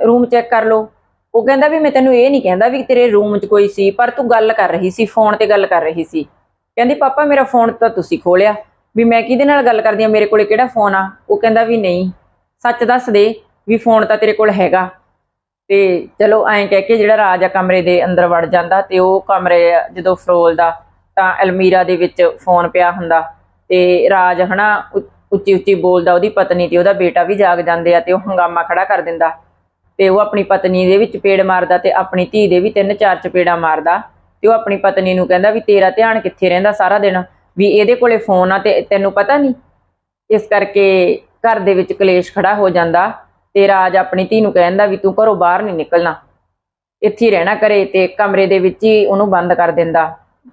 ਰੂਮ ਚੈੱਕ ਕਰ ਲਓ। ਉਹ ਕਹਿੰਦਾ ਵੀ ਮੈਂ ਤੈਨੂੰ ਇਹ ਨਹੀਂ ਕਹਿੰਦਾ ਵੀ ਤੇਰੇ ਰੂਮ 'ਚ ਕੋਈ ਸੀ, ਪਰ ਤੂੰ ਗੱਲ ਕਰ ਰਹੀ ਸੀ ਫੋਨ ਤੇ ਗੱਲ ਕਰ ਰਹੀ ਸੀ। ਕਹਿੰਦੀ, ਪਾਪਾ, ਮੇਰਾ ਫੋਨ ਤਾਂ ਤੁਸੀਂ ਖੋਲਿਆ। ਵੀ ਮੈਂ ਕਿਹਦੇ ਨਾਲ ਗੱਲ ਕਰਦੀ ਆ? ਮੇਰੇ ਕੋਲੇ ਕਿਹੜਾ ਫੋਨ ਆ? ਉਹ ਕਹਿੰਦਾ ਵੀ ਨਹੀਂ। ਸੱਚ ਦੱਸ ਦੇ ਵੀ ਫੋਨ ਤਾਂ ਤੇਰੇ ਕੋਲ ਹੈਗਾ। ਤੇ ਚਲੋ, ਐਂ ਕਹਿ ਕੇ ਜਿਹੜਾ ਰਾਜ ਆ ਕਮਰੇ ਦੇ ਅੰਦਰ ਵੜ ਜਾਂਦਾ ਤੇ ਉਹ ਕਮਰੇ ਜਦੋਂ ਫਰੋਲਦਾ ਤਾਂ ਅਲਮੀਰਾ ਦੇ ਵਿੱਚ ਫੋਨ ਪਿਆ ਹੁੰਦਾ ਤੇ ਰਾਜ ਹਨਾ ਉੱਚੀ ਉੱਚੀ ਬੋਲਦਾ, ਉਹਦੀ ਪਤਨੀ ਤੇ ਉਹਦਾ ਬੇਟਾ ਵੀ ਜਾਗ ਜਾਂਦੇ ਆ ਤੇ ਉਹ ਹੰਗਾਮਾ ਖੜਾ ਕਰ ਦਿੰਦਾ ਤੇ ਉਹ ਆਪਣੀ ਪਤਨੀ ਦੇ ਵਿੱਚ ਪੇੜ ਮਾਰਦਾ ਤੇ ਆਪਣੀ ਧੀ ਦੇ ਵੀ ਤਿੰਨ ਚਾਰ ਚਪੇੜਾਂ ਮਾਰਦਾ ਤੇ ਉਹ ਆਪਣੀ ਪਤਨੀ ਨੂੰ ਕਹਿੰਦਾ ਵੀ ਤੇਰਾ ਧਿਆਨ ਕਿੱਥੇ ਰਹਿੰਦਾ ਸਾਰਾ ਦਿਨ, ਵੀ ਇਹਦੇ ਕੋਲੇ ਫੋਨ ਆ ਤੇ ਤੈਨੂੰ ਪਤਾ ਨਹੀਂ ਇਸ ਕਰਕੇ ਘਰ ਦੇ ਵਿੱਚ ਕਲੇਸ਼ ਖੜਾ ਹੋ ਜਾਂਦਾ ਤੇ ਰਾਜ ਆਪਣੀ ਧੀ ਨੂੰ ਕਹਿੰਦਾ ਵੀ ਤੂੰ ਘਰੋਂ ਬਾਹਰ ਨਹੀਂ ਨਿਕਲਣਾ, ਇੱਥੇ ਰਹਿਣਾ ਕਰੇ ਤੇ ਕਮਰੇ ਦੇ ਵਿੱਚ ਹੀ ਉਹਨੂੰ ਬੰਦ ਕਰ ਦਿੰਦਾ।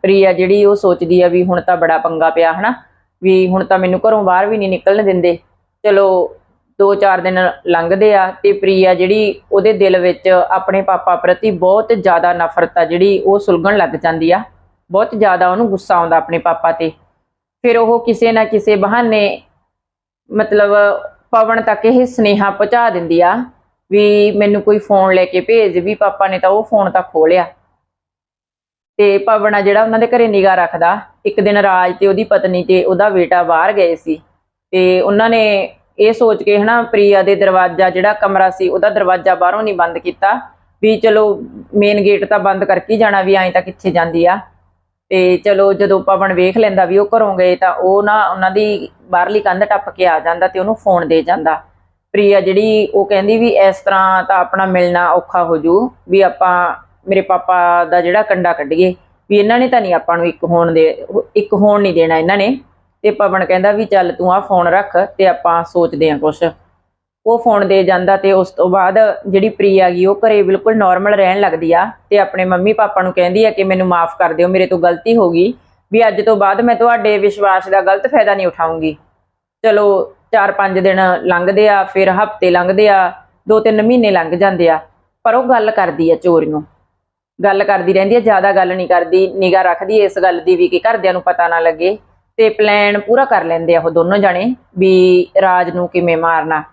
ਪ੍ਰਿਆ ਜਿਹੜੀ ਉਹ ਸੋਚਦੀ ਆ ਵੀ ਹੁਣ ਤਾਂ ਬੜਾ ਪੰਗਾ ਪਿਆ, ਹਨਾ? ਵੀ ਹੁਣ ਤਾਂ ਮੈਨੂੰ ਘਰੋਂ ਬਾਹਰ ਵੀ ਨਹੀਂ ਨਿਕਲਣ ਦਿੰਦੇ। ਚਲੋ 2-4 ਦਿਨ ਲੰਘਦੇ ਆ ਤੇ ਪ੍ਰਿਆ ਜਿਹੜੀ ਉਹਦੇ ਦਿਲ ਵਿੱਚ ਆਪਣੇ ਪਾਪਾ ਪ੍ਰਤੀ ਬਹੁਤ ਜ਼ਿਆਦਾ ਨਫ਼ਰਤ ਆ ਜਿਹੜੀ ਉਹ ਸੁਲਗਣ ਲੱਗ ਜਾਂਦੀ ਆ। ਬਹੁਤ ਜ਼ਿਆਦਾ ਉਹਨੂੰ ਗੁੱਸਾ ਆਉਂਦਾ ਆਪਣੇ ਪਾਪਾ ਤੇ। ਫਿਰ ਉਹ ਕਿਸੇ ਨਾ ਕਿਸੇ ਬਹਾਨੇ ਮਤਲਬ ਪਵਨ ਤੱਕ ਇਹ ਸੁਨੇਹਾ ਪਹੁੰਚਾ ਦਿੰਦੀ ਆ ਵੀ ਮੈਨੂੰ ਕੋਈ ਫੋਨ ਲੈ ਕੇ ਭੇਜ ਵੀ ਪਾਪਾ ਨੇ ਤਾਂ ਉਹ ਫੋਨ ਤਾਂ ਖੋਲਿਆ ਤੇ ਪਵਨ ਆ ਜਿਹੜਾ ਉਹਨਾਂ ਦੇ ਘਰੇ ਨਿਗਾਹ ਰੱਖਦਾ, ਇੱਕ ਦਿਨ ਰਾਜ ਤੇ ਉਹਦੀ ਪਤਨੀ ਤੇ ਉਹਦਾ ਬੇਟਾ ਬਾਹਰ ਗਏ ਸੀ ਤੇ ਉਹਨਾਂ ਨੇ ਇਹ ਸੋਚ ਕੇ ਹਨਾ ਪ੍ਰਿਆ ਦੇ ਦਰਵਾਜ਼ਾ ਜਿਹੜਾ ਕਮਰਾ ਸੀ ਉਹਦਾ ਦਰਵਾਜ਼ਾ ਬਾਹਰੋਂ ਨਹੀਂ ਬੰਦ ਕੀਤਾ ਵੀ ਚਲੋ ਮੇਨ ਗੇਟ ਤਾਂ ਬੰਦ ਕਰਕੇ ਜਾਣਾ ਵੀ ਐਂ ਤਾਂ ਕਿੱਥੇ ਜਾਂਦੀ ਆ। ਤੇ ਚਲੋ ਜਦੋਂ ਪਵਨ ਵੇਖ ਲੈਂਦਾ ਵੀ ਉਹ ਘਰੋਂ ਗਏ ਤਾਂ ਉਹ ਨਾ ਉਹਨਾਂ ਦੀ ਬਾਹਰਲੀ ਕੰਧ ਟੱਪ ਕੇ ਆ ਜਾਂਦਾ ਤੇ ਉਹਨੂੰ ਫੋਨ ਦੇ ਜਾਂਦਾ। ਪ੍ਰੀਆ ਜਿਹੜੀ ਉਹ ਕਹਿੰਦੀ ਵੀ ਇਸ ਤਰ੍ਹਾਂ ਤਾਂ ਆਪਣਾ ਮਿਲਣਾ ਔਖਾ ਹੋ ਜੂ ਵੀ ਆਪਾਂ ਮੇਰੇ ਪਾਪਾ ਦਾ ਜਿਹੜਾ ਕੰਡਾ ਕੱਢੀਏ, ਵੀ ਇਹਨਾਂ ਨੇ ਤਾਂ ਨਹੀਂ ਆਪਾਂ ਨੂੰ ਇੱਕ ਹੋਣ ਦੇ, ਇੱਕ ਹੋਣ ਨਹੀਂ ਦੇਣਾ ਇਹਨਾਂ ਨੇ। ਤੇ ਪਵਨ ਕਹਿੰਦਾ ਵੀ ਚੱਲ ਤੂੰ ਆ ਫੋਨ ਰੱਖ ਤੇ ਆਪਾਂ ਸੋਚਦੇ ਆਂ ਕੁਛ। ਉਹ ਫੋਨ ਦੇ ਜਾਂਦਾ ਤੇ ਉਸ ਤੋਂ ਬਾਅਦ ਜਿਹੜੀ ਪ੍ਰੀ ਆ ਗਈ, ਉਹ ਘਰੇ ਬਿਲਕੁਲ ਨਾਰਮਲ ਰਹਿਣ ਲੱਗਦੀ ਆ ਤੇ ਆਪਣੇ ਮੰਮੀ ਪਾਪਾ ਨੂੰ ਕਹਿੰਦੀ ਆ ਕਿ ਮੈਨੂੰ ਮਾਫ ਕਰ ਦਿਓ, ਮੇਰੇ ਤੋਂ ਗਲਤੀ ਹੋ ਗਈ। ਵੀ ਅੱਜ ਤੋਂ ਬਾਅਦ ਮੈਂ ਤੁਹਾਡੇ ਵਿਸ਼ਵਾਸ ਦਾ ਗਲਤ ਫਾਇਦਾ ਨਹੀਂ ਉਠਾਉਂਗੀ। ਚਲੋ 4-5 ਦਿਨ ਲੰਘਦੇ ਆ, ਫਿਰ ਹਫ਼ਤੇ ਲੰਘਦੇ ਆ 2-3 ਮਹੀਨੇ ਲੰਘ ਜਾਂਦੇ ਆ, ਪਰ ਉਹ ਗੱਲ ਕਰਦੀ ਆ ਚੋਰੀਆਂ ਗੱਲ ਕਰਦੀ ਰਹਿੰਦੀ ਹੈ ਜ਼ਿਆਦਾ ਗੱਲ ਨਹੀਂ ਕਰਦੀ ਨਿਗਾ ਰੱਖਦੀ ਇਸ ਗੱਲ ਦੀ ਵੀ ਕਿ ਘਰਦਿਆਂ ਨੂੰ ਪਤਾ ਨਾ ਲੱਗੇ ਤੇ ਪਲਾਨ ਪੂਰਾ ਕਰ ਲੈਂਦੇ ਆ ਉਹ ਦੋਨੋਂ ਜਣੇ ਵੀ ਰਾਜ ਨੂੰ ਕਿਵੇਂ ਮਾਰਨਾ।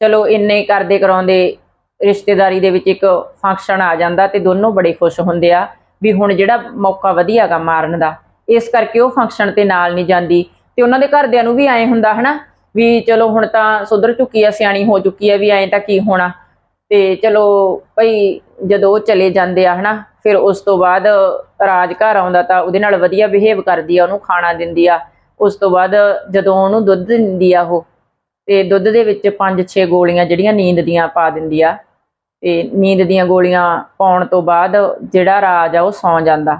ਚਲੋ ਇੰਨੇ ਕਰਦੇ ਕਰਾਉਂਦੇ, ਰਿਸ਼ਤੇਦਾਰੀ ਦੇ ਵਿੱਚ ਇੱਕ ਫੰਕਸ਼ਨ ਆ ਜਾਂਦਾ ਤੇ ਦੋਨੋਂ ਬੜੇ ਖੁਸ਼ ਹੁੰਦੇ ਆ ਵੀ ਹੁਣ ਜਿਹੜਾ ਮੌਕਾ ਵਧੀਆਗਾ ਮਾਰਨ ਦਾ, ਇਸ ਕਰਕੇ ਉਹ ਫੰਕਸ਼ਨ ਤੇ ਨਾਲ ਨਹੀਂ ਜਾਂਦੀ ਤੇ ਉਹਨਾਂ ਦੇ ਘਰਦਿਆਂ ਨੂੰ ਵੀ ਐਂ ਹੁੰਦਾ ਹਨਾ ਵੀ ਚਲੋ ਹੁਣ ਤਾਂ ਸੁਧਰ ਚੁੱਕੀ ਆ, ਸਿਆਣੀ ਹੋ ਚੁੱਕੀ ਆ ਵੀ ਐਂ ਤਾਂ ਕੀ ਹੋਣਾ। ਤੇ ਚਲੋ ਭਈ ਜਦੋਂ ਉਹ ਚਲੇ ਜਾਂਦੇ ਆ, ਹਨਾ, ਫਿਰ ਉਸ ਤੋਂ ਬਾਅਦ ਰਾਜ ਘਰ ਆਉਂਦਾ ਤਾਂ ਉਹਦੇ ਨਾਲ ਵਧੀਆ ਬਿਹੇਵ ਕਰਦੀ ਆ, ਉਹਨੂੰ ਖਾਣਾ ਦਿੰਦੀ ਆ। ਉਸ ਤੋਂ ਬਾਅਦ ਜਦੋਂ ਉਹਨੂੰ ਦੁੱਧ ਦਿੰਦੀ ਆ ਉਹ, ਤੇ ਦੁੱਧ ਦੇ ਵਿੱਚ 5-6 ਗੋਲੀਆਂ ਜਿਹੜੀਆਂ ਨੀਂਦ ਦੀਆਂ ਪਾ ਦਿੰਦੀ ਆ। ਤੇ ਨੀਂਦ ਦੀਆਂ ਗੋਲੀਆਂ ਪਾਉਣ ਤੋਂ ਬਾਅਦ ਜਿਹੜਾ ਰਾਜ ਆ, ਉਹ ਸੌਂ ਜਾਂਦਾ।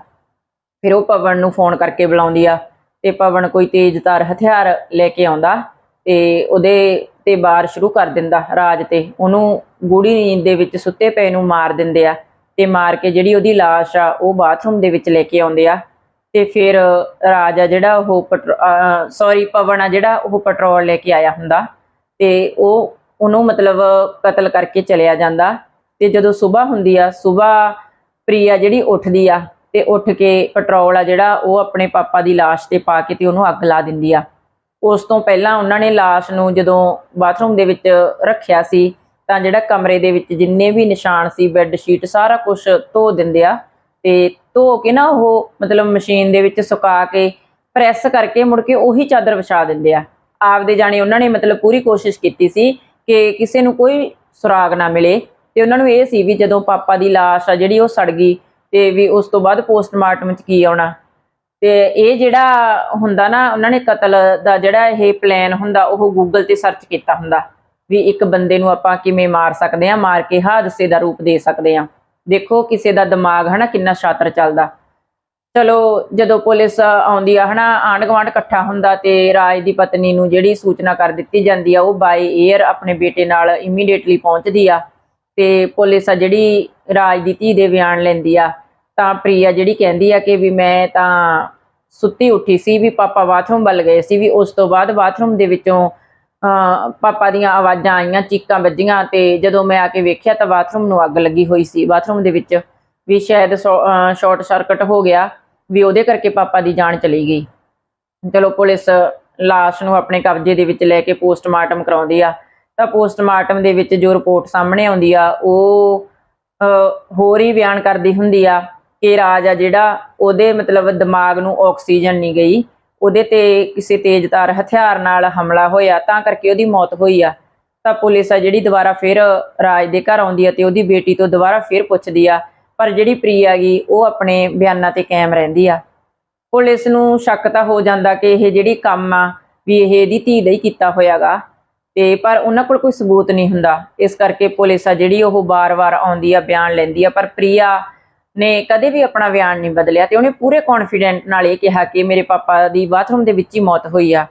ਫਿਰ ਉਹ ਪਵਨ ਨੂੰ ਫੋਨ ਕਰਕੇ ਬੁਲਾਉਂਦੀ ਆ, ਤੇ ਪਵਨ ਕੋਈ ਤੇਜ਼ਧਾਰ ਹਥਿਆਰ ਲੈ ਕੇ ਆਉਂਦਾ। ਤੇ ਉਹਦੇ ਤੇ ਵਾਰ ਸ਼ੁਰੂ ਕਰ ਦਿੰਦਾ ਰਾਜ ਤੇ। ਉਹਨੂੰ ਗੂੜੀ ਨੀਂਦ ਦੇ ਵਿੱਚ ਸੁੱਤੇ ਪਏ ਨੂੰ ਮਾਰ ਦਿੰਦੇ ਆ ਤੇ ਮਾਰ ਕੇ ਜਿਹੜੀ ਉਹਦੀ ਲਾਸ਼ ਆ, ਉਹ ਬਾਥਰੂਮ ਦੇ ਵਿੱਚ ਲੈ ਕੇ ਆਉਂਦੇ ਆ। ਤੇ ਫਿਰ ਰਾਜ ਆ ਜਿਹੜਾ ਉਹ ਸੌਰੀ ਪਵਨ ਆ ਜਿਹੜਾ ਉਹ ਪੈਟਰੋਲ ਲੈ ਕੇ ਆਇਆ ਹੁੰਦਾ ਤੇ ਉਹ, ਉਹਨੂੰ ਮਤਲਬ ਕਤਲ ਕਰਕੇ ਚਲਿਆ ਜਾਂਦਾ। ਤੇ ਜਦੋਂ ਸਵੇਰ ਹੁੰਦੀ ਆ ਸਵੇਰ ਪ੍ਰਿਆ ਜਿਹੜੀ ਉੱਠਦੀ ਆ ਤੇ ਉੱਠ ਕੇ ਪੈਟਰੋਲ ਆ ਜਿਹੜਾ ਉਹ ਆਪਣੇ ਪਾਪਾ ਦੀ ਲਾਸ਼ ਤੇ ਪਾ ਕੇ ਤੇ ਉਹਨੂੰ ਅੱਗ ਲਾ ਦਿੰਦੀ ਆ। ਉਸ ਤੋਂ ਪਹਿਲਾਂ ਉਹਨਾਂ ਨੇ ਲਾਸ਼ ਨੂੰ ਜਦੋਂ ਬਾਥਰੂਮ ਦੇ ਵਿੱਚ ਰੱਖਿਆ ਸੀ, ਤਾਂ ਜਿਹੜਾ ਕਮਰੇ ਦੇ ਵਿੱਚ ਜਿੰਨੇ ਵੀ ਨਿਸ਼ਾਨ ਸੀ, ਬੈੱਡ ਸ਼ੀਟ ਸਾਰਾ ਕੁਝ ਧੋ ਦਿੰਦੇ ਆ ਤੇ ਧੋ ਕੇ ਨਾ ਉਹ ਮਤਲਬ ਮਸ਼ੀਨ ਦੇ ਵਿੱਚ ਸੁਕਾ ਕੇ ਪ੍ਰੈਸ ਕਰਕੇ ਮੁੜ ਕੇ ਉਹੀ ਚਾਦਰ ਵਿਛਾ ਦਿੰਦੇ ਆ। ਆਪਦੇ ਜਾਣੇ ਉਹਨਾਂ ਨੇ ਮਤਲਬ ਪੂਰੀ ਕੋਸ਼ਿਸ਼ ਕੀਤੀ ਸੀ ਕਿ ਕਿਸੇ ਨੂੰ ਕੋਈ ਸੁਰਾਗ ਨਾ ਮਿਲੇ ਤੇ ਉਹਨਾਂ ਨੂੰ ਇਹ ਸੀ ਵੀ ਜਦੋਂ ਪਾਪਾ ਦੀ ਲਾਸ਼ ਆ ਜਿਹੜੀ ਉਹ ਸੜ ਗਈ ਤੇ ਵੀ ਉਸ ਤੋਂ ਬਾਅਦ ਪੋਸਟਮਾਰਟਮ ਚ ਕੀ ਆਉਣਾ। ਤੇ ਇਹ ਜਿਹੜਾ ਹੁੰਦਾ ਨਾ, ਉਹਨਾਂ ਨੇ ਕਤਲ ਦਾ ਜਿਹੜਾ ਇਹ ਪਲਾਨ ਹੁੰਦਾ, ਉਹ ਗੂਗਲ ਤੇ ਸਰਚ ਕੀਤਾ ਹੁੰਦਾ ਵੀ ਇੱਕ ਬੰਦੇ ਨੂੰ ਆਪਾਂ ਕਿਵੇਂ ਮਾਰ ਸਕਦੇ ਆ ਮਾਰ ਕੇ ਹਾਦਸੇ ਦਾ ਰੂਪ ਦੇ ਸਕਦੇ ਆ ਦੇਖੋ ਕਿਸੇ ਦਾ ਦਿਮਾਗ ਹਨਾ ਕਿੰਨਾ ਸ਼ਾਤਰ ਚੱਲਦਾ। ਚਲੋ, ਜਦੋਂ ਪੁਲਿਸ ਆਉਂਦੀ ਆ ਹਨਾ ਆਂਢ ਗੁਆਂਢ ਇਕੱਠਾ ਹੁੰਦਾ ਤੇ ਰਾਜ ਦੀ ਪਤਨੀ ਨੂੰ ਜਿਹੜੀ ਸੂਚਨਾ ਕਰ ਦਿੱਤੀ ਜਾਂਦੀ ਆ, ਉਹ ਬਾਈ 에ਅਰ ਆਪਣੇ ਬੇਟੇ ਨਾਲ ਇਮੀਡੀਏਟਲੀ ਪਹੁੰਚਦੀ ਆ ਤੇ ਪੁਲਿਸ ਆ ਜਿਹੜੀ ਰਾਜ ਦੀ ਧੀ ਦੇ ਬਿਆਨ ਲੈਂਦੀ ਆ। ਤਾਂ ਪ੍ਰਿਆ ਜਿਹੜੀ ਕਹਿੰਦੀ ਆ ਕਿ ਵੀ ਮੈਂ ਤਾਂ ਸੁੱਤੀ ਉੱਠੀ ਸੀ, ਵੀ ਪਾਪਾ ਬਾਥਰੂਮ ਵੱਲ ਗਏ ਸੀ, ਵੀ ਉਸ ਤੋਂ ਬਾਅਦ ਬਾਥਰੂਮ ਦੇ ਵਿੱਚੋਂ ਪਾਪਾ ਦੀਆਂ ਆਵਾਜ਼ਾਂ ਆਈਆਂ, ਚੀਕਾਂ ਵੱਜੀਆਂ ਤੇ ਜਦੋਂ ਮੈਂ ਆ ਕੇ ਵੇਖਿਆ ਤਾਂ ਬਾਥਰੂਮ ਨੂੰ ਅੱਗ ਲੱਗੀ ਹੋਈ ਸੀ। ਬਾਥਰੂਮ ਦੇ ਵਿੱਚ ਵੀ ਸ਼ਾਇਦ ਸ਼ਾਰਟ ਸਰਕਟ ਹੋ ਗਿਆ, ਵੀ ਉਹਦੇ ਕਰਕੇ ਪਾਪਾ ਦੀ ਜਾਨ ਚਲੀ ਗਈ। ਚਲੋ ਪੁਲਿਸ ਲਾਸ਼ ਨੂੰ ਆਪਣੇ ਕਬਜ਼ੇ ਦੇ ਵਿੱਚ ਲੈ ਕੇ ਪੋਸਟਮਾਰਟਮ ਕਰਾਉਂਦੀ ਆ, ਤਾਂ ਪੋਸਟਮਾਰਟਮ ਦੇ ਵਿੱਚ ਜੋ ਰਿਪੋਰਟ ਸਾਹਮਣੇ ਆਉਂਦੀ ਆ, ਉਹ ਹੋਰ ਹੀ ਬਿਆਨ ਕਰਦੀ ਹੁੰਦੀ ਆ ਕਿ ਰਾਜ ਆ ਜਿਹੜਾ ਉਹਦੇ ਮਤਲਬ ਦਿਮਾਗ ਨੂੰ ਆਕਸੀਜਨ ਨਹੀਂ ਗਈ, ਉਹਦੇ ਤੇ ਕਿਸੇ ਤੇਜ਼ਧਾਰ ਹਥਿਆਰ ਨਾਲ ਹਮਲਾ ਹੋਇਆ, ਤਾਂ ਕਰਕੇ ਉਹਦੀ ਮੌਤ ਹੋਈ ਆ। ਤਾਂ ਪੁਲਿਸ ਆ ਜਿਹੜੀ ਦੁਬਾਰਾ ਫਿਰ ਰਾਜ ਦੇ ਘਰ ਆਉਂਦੀ ਆ ਤੇ ਉਹਦੀ ਬੇਟੀ ਤੋਂ ਦੁਬਾਰਾ ਫਿਰ ਪੁੱਛਦੀ ਆ, ਪਰ ਜਿਹੜੀ ਪ੍ਰਿਆ ਗਈ, ਉਹ ਆਪਣੇ ਬਿਆਨਾਂ ਤੇ ਕਾਇਮ ਰਹਿੰਦੀ ਆ। ਪੁਲਿਸ ਨੂੰ ਸ਼ੱਕ ਤਾਂ ਹੋ ਜਾਂਦਾ ਕਿ ਇਹ ਜਿਹੜੀ ਕੰਮ ਆ, ਵੀ ਇਹ ਇਹਦੀ ਧੀ ਦਾ ਹੀ ਕੀਤਾ ਹੋਇਆਗਾ, ਤੇ ਪਰ ਉਹਨਾਂ ਕੋਲ ਕੋਈ ਸਬੂਤ ਨਹੀਂ ਹੁੰਦਾ। ਇਸ ਕਰਕੇ ਪੁਲਿਸ ਆ ਜਿਹੜੀ ਉਹ ਵਾਰ-ਵਾਰ ਆਉਂਦੀ ਆ, ਬਿਆਨ ਲੈਂਦੀ ਆ, ਪਰ ਪ੍ਰਿਆ ਨੇ ਕਦੇ ਵੀ ਆਪਣਾ ਬਿਆਨ ਨਹੀਂ ਬਦਲਿਆ ਤੇ ਉਹਨੇ ਪੂਰੇ ਕੌਨਫੀਡੈਂਟ ਨਾਲ ਇਹ ਕਿਹਾ ਕਿ ਮੇਰੇ ਪਾਪਾ ਦੀ ਬਾਥਰੂਮ ਦੇ ਵਿੱਚ ਹੀ ਮੌਤ ਹੋਈ ਆ।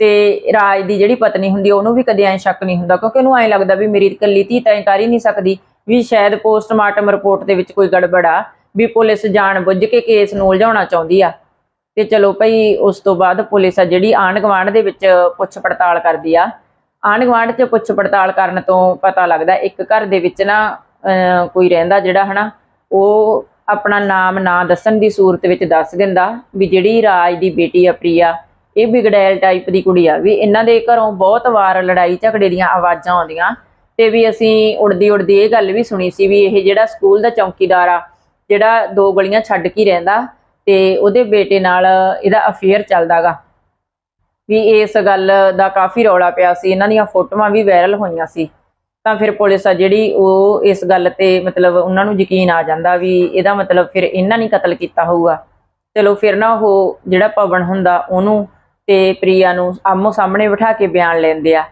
ਤੇ ਰਾਜ ਦੀ ਜਿਹੜੀ ਪਤਨੀ ਹੁੰਦੀ ਉਹਨੂੰ ਵੀ ਕਦੇ ਐਂ ਸ਼ੱਕ ਨਹੀਂ ਹੁੰਦਾ ਕਿਉਂਕਿ ਉਹਨੂੰ ਐਂ ਲੱਗਦਾ ਵੀ ਮੇਰੀ ਇਕੱਲੀ ਧੀ ਤਾਂ ਕਰ ਹੀ ਨਹੀਂ ਸਕਦੀ ਵੀ ਸ਼ਾਇਦ ਪੋਸਟਮਾਰਟਮ ਰਿਪੋਰਟ ਦੇ ਵਿੱਚ ਕੋਈ ਗੜਬੜ ਆ ਵੀ ਪੁਲਿਸ ਜਾਣ ਬੁੱਝ ਕੇ ਕੇਸ ਨੂੰ ਉਲਝਾਉਣਾ ਚਾਹੁੰਦੀ ਆ। ਤੇ ਚਲੋ ਭਈ ਉਸ ਤੋਂ ਬਾਅਦ ਪੁਲਿਸ ਆ ਜਿਹੜੀ ਆਂਢ ਗੁਆਂਢ ਦੇ ਵਿੱਚ ਪੁੱਛ ਪੜਤਾਲ ਕਰਦੀ ਆ। ਆਂਢ ਗੁਆਂਢ 'ਚ ਪੁੱਛ ਪੜਤਾਲ ਕਰਨ ਤੋਂ ਪਤਾ ਲੱਗਦਾ ਇੱਕ ਘਰ ਦੇ ਵਿੱਚ ਨਾ ਅਹ, ਕੋਈ ਰਹਿੰਦਾ ਜਿਹੜਾ ਹਨਾ ਉਹ ਆਪਣਾ ਨਾਮ, ਨਾ ਦੱਸਣ ਦੀ ਸੂਰਤ ਵਿੱਚ ਦੱਸ ਦਿੰਦਾ ਵੀ ਜਿਹੜੀ ਰਾਜ ਦੀ ਬੇਟੀ ਆ ਪ੍ਰਿਆ, ਇਹ ਬਿਗੜੈਲ ਟਾਈਪ ਦੀ ਕੁੜੀ ਆ। ਵੀ ਇਹਨਾਂ ਦੇ ਘਰੋਂ ਬਹੁਤ ਵਾਰ ਲੜਾਈ ਝਗੜੇ ਦੀਆਂ ਆਵਾਜ਼ਾਂ ਆਉਂਦੀਆਂ ਤੇ ਵੀ ਅਸੀਂ ਉੜਦੀ ਉੜਦੀ ਇਹ ਗੱਲ ਵੀ ਸੁਣੀ ਸੀ ਵੀ ਇਹ ਜਿਹੜਾ ਸਕੂਲ ਦਾ ਚੌਕੀਦਾਰ ਆ, ਜਿਹੜਾ ਦੋ ਗਲੀਆਂ ਛੱਡ ਕੇ ਰਹਿੰਦਾ ਤੇ ਉਹਦੇ ਬੇਟੇ ਨਾਲ ਇਹਦਾ ਅਫੇਅਰ ਚੱਲਦਾਗਾ। ਵੀ ਇਸ ਗੱਲ ਦਾ ਕਾਫੀ ਰੌਲਾ ਪਿਆ ਸੀ। ਇਹਨਾਂ ਦੀਆਂ ਫੋਟੋਆਂ ਵੀ ਵਾਇਰਲ ਹੋਈਆਂ ਸੀ। ਤਾਂ ਫਿਰ ਪੁਲਿਸ ਆ ਜਿਹੜੀ ਉਹ ਇਸ ਗੱਲ ਤੇ ਮਤਲਬ ਉਹਨਾਂ ਨੂੰ ਯਕੀਨ ਆ ਜਾਂਦਾ ਵੀ ਇਹਦਾ ਮਤਲਬ ਫਿਰ ਇਹਨਾਂ ਨੇ ਕਤਲ ਕੀਤਾ ਹੋਊਗਾ। ਚਲੋ ਫਿਰ ਨਾ ਉਹ ਜਿਹੜਾ ਪਵਨ ਹੁੰਦਾ ਉਹਨੂੰ ਤੇ ਪ੍ਰਿਆ ਨੂੰ ਆਮੋ ਸਾਹਮਣੇ ਬਿਠਾ ਕੇ ਬਿਆਨ ਲੈਂਦੇ ਆ।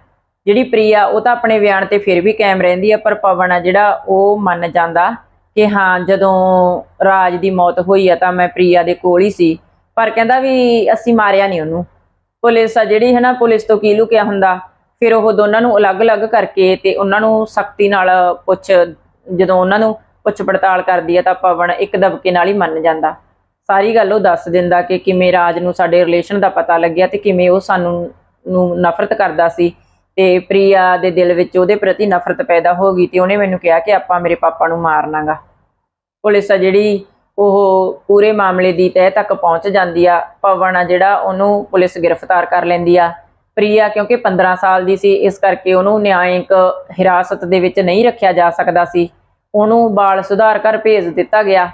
ਜਿਹੜੀ ਪ੍ਰਿਆ ਉਹ ਤਾਂ ਆਪਣੇ ਬਿਆਨ ਤੇ ਫਿਰ ਵੀ ਕਾਇਮ ਰਹਿੰਦੀ ਆ, ਪਰ ਪਵਨ ਆ ਜਿਹੜਾ ਉਹ ਮੰਨ ਜਾਂਦਾ ਕਿ ਹਾਂ ਜਦੋਂ ਰਾਜ ਦੀ ਮੌਤ ਹੋਈ ਆ ਤਾਂ ਮੈਂ ਪ੍ਰਿਆ ਦੇ ਕੋਲ ਹੀ ਸੀ, ਪਰ ਕਹਿੰਦਾ ਵੀ ਅਸੀਂ ਮਾਰਿਆ ਨਹੀਂ ਉਹਨੂੰ। ਪੁਲਿਸ ਆ ਜਿਹੜੀ ਹੈ ਨਾ ਪੁਲਿਸ ਤੋਂ ਕੀ ਲੁਕਿਆ ਹੁੰਦਾ? ਫਿਰ ਉਹ ਦੋਨਾਂ ਨੂੰ ਅਲੱਗ-ਅਲੱਗ ਕਰਕੇ ਤੇ ਉਹਨਾਂ ਨੂੰ ਸਖਤੀ ਨਾਲ ਪੁੱਛ, ਜਦੋਂ ਉਹਨਾਂ ਨੂੰ ਪੁੱਛ ਪੜਤਾਲ ਕਰਦੀ ਆ ਤਾਂ ਪਵਨ ਇੱਕ ਦਬਕੇ ਨਾਲ ਹੀ ਮੰਨ ਜਾਂਦਾ। ਸਾਰੀ ਗੱਲ ਉਹ ਦੱਸ ਦਿੰਦਾ ਕਿ ਕਿਵੇਂ ਰਾਜ ਨੂੰ ਸਾਡੇ ਰਿਲੇਸ਼ਨ ਦਾ ਪਤਾ ਲੱਗਿਆ ਤੇ ਕਿਵੇਂ ਉਹ ਸਾਨੂੰ ਨੂੰ ਨਫ਼ਰਤ ਕਰਦਾ ਸੀ ਤੇ ਪ੍ਰਿਆ ਦੇ ਦਿਲ ਵਿੱਚ ਉਹਦੇ ਪ੍ਰਤੀ ਨਫ਼ਰਤ ਪੈਦਾ ਹੋ ਗਈ ਤੇ ਉਹਨੇ ਮੈਨੂੰ ਕਿਹਾ ਕਿ ਆਪਾਂ ਮੇਰੇ ਪਾਪਾ ਨੂੰ ਮਾਰਨਾਗਾ। ਪੁਲਿਸ ਆ ਜਿਹੜੀ ਉਹ ਪੂਰੇ ਮਾਮਲੇ ਦੀ ਤਹਿ ਤੱਕ ਪਹੁੰਚ ਜਾਂਦੀ ਆ। ਪਵਨ ਆ ਜਿਹੜਾ ਉਹਨੂੰ ਪੁਲਿਸ ਗ੍ਰਿਫਤਾਰ ਕਰ ਲੈਂਦੀ ਆ। ਪ੍ਰਿਆ ਕਿਉਂਕਿ 15 ਸਾਲ ਦੀ ਸੀ, ਇਸ ਕਰਕੇ ਉਹਨੂੰ ਨਿਆਂਇਕ ਹਿਰਾਸਤ ਦੇ ਵਿੱਚ ਨਹੀਂ ਰੱਖਿਆ ਜਾ ਸਕਦਾ ਸੀ। ਉਹਨੂੰ ਬਾਲ ਸੁਧਾਰ ਘਰ ਭੇਜ ਦਿੱਤਾ ਗਿਆ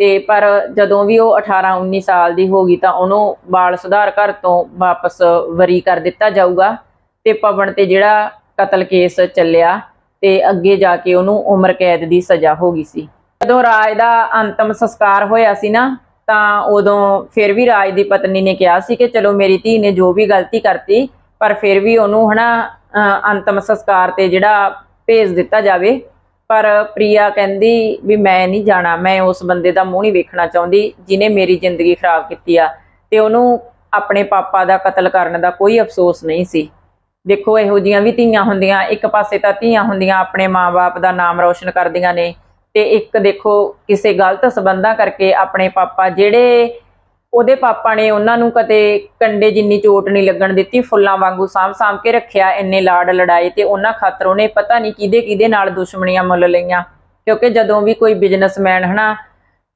ਤੇ ਪਰ ਜਦੋਂ ਵੀ ਉਹ 18 19 ਸਾਲ ਦੀ ਹੋ ਗਈ ਤਾਂ ਉਹਨੂੰ ਬਾਲ ਸੁਧਾਰ ਘਰ ਤੋਂ ਵਾਪਸ ਵਰੀ ਕਰ ਦਿੱਤਾ ਜਾਊਗਾ ਤੇ ਪਵਨ ਤੇ ਜਿਹੜਾ ਕਤਲ ਕੇਸ ਚੱਲਿਆ ਤੇ ਅੱਗੇ ਜਾ ਕੇ ਉਹਨੂੰ ਉਮਰ ਕੈਦ ਦੀ ਸਜ਼ਾ ਹੋ ਗਈ ਸੀ। ਜਦੋਂ ਰਾਜ ਦਾ ਅੰਤਮ ਸੰਸਕਾਰ ਹੋਇਆ ਸੀ ਨਾ, ਤਾਂ ਉਦੋਂ ਫਿਰ ਵੀ ਰਾਜ ਦੀ ਪਤਨੀ ਨੇ ਕਿਹਾ ਸੀ ਕਿ ਚਲੋ ਮੇਰੀ ਧੀ ਨੇ ਜੋ ਵੀ ਗਲਤੀ ਕਰਤੀ ਪਰ ਫਿਰ ਵੀ ਉਹਨੂੰ ਹਨਾ ਅੰਤਮ ਸੰਸਕਾਰ ਤੇ ਜਿਹੜਾ ਭੇਜ ਦਿੱਤਾ ਜਾਵੇ। ਪਰ ਪ੍ਰਿਆ ਕਹਿੰਦੀ ਵੀ ਮੈਂ ਨਹੀਂ ਜਾਣਾ, ਮੈਂ ਉਸ ਬੰਦੇ ਦਾ ਮੂੰਹ ਨਹੀਂ ਵੇਖਣਾ ਚਾਹੁੰਦੀ ਜਿਨੇ ਮੇਰੀ ਜ਼ਿੰਦਗੀ ਖਰਾਬ ਕੀਤੀ ਆ। ਤੇ ਉਹਨੂੰ ਆਪਣੇ ਪਾਪਾ ਦਾ ਕਤਲ ਕਰਨ ਦਾ ਕੋਈ ਅਫਸੋਸ ਨਹੀਂ ਸੀ। ਦੇਖੋ, ਇਹੋ ਜੀਆਂ ਵੀ ਧੀਆਂ ਹੁੰਦੀਆਂ, ਇੱਕ ਪਾਸੇ ਤਾਂ ਧੀਆਂ ਹੁੰਦੀਆਂ ਆਪਣੇ ਮਾਪੇ ਦਾ ਨਾਮ ਰੌਸ਼ਨ ਕਰਦੀਆਂ ਨੇ ਤੇ ਇੱਕ ਦੇਖੋ, ਕਿਸੇ ਗਲਤ ਸਬੰਧਾਂ ਕਰਕੇ ਆਪਣੇ ਪਾਪਾ ਜਿਹੜੇ ਉਹਦੇ ਪਾਪਾ ਨੇ ਉਹਨਾਂ ਨੂੰ ਕਦੇ ਕੰਡੇ ਜਿੰਨੀ ਚੋਟ ਨਹੀਂ ਲੱਗਣ ਦਿੱਤੀ, ਫੁੱਲਾਂ ਵਾਂਗੂ ਸਾਂਭ-ਸਾਂਭ ਕੇ ਰੱਖਿਆ ਇੰਨੇ ਲਾੜ ਲੜਾਏ ਤੇ ਉਹਨਾਂ ਖਾਤਰ ਉਹਨੇ ਪਤਾ ਨਹੀਂ ਕਿਹਦੇ ਕਿਹਦੇ ਨਾਲ ਦੁਸ਼ਮਣੀਆਂ ਮੁੱਲ ਲਈਆਂ। ਕਿਉਂਕਿ ਜਦੋਂ ਵੀ ਕੋਈ ਬਿਜ਼ਨਸਮੈਨ ਹਨਾ,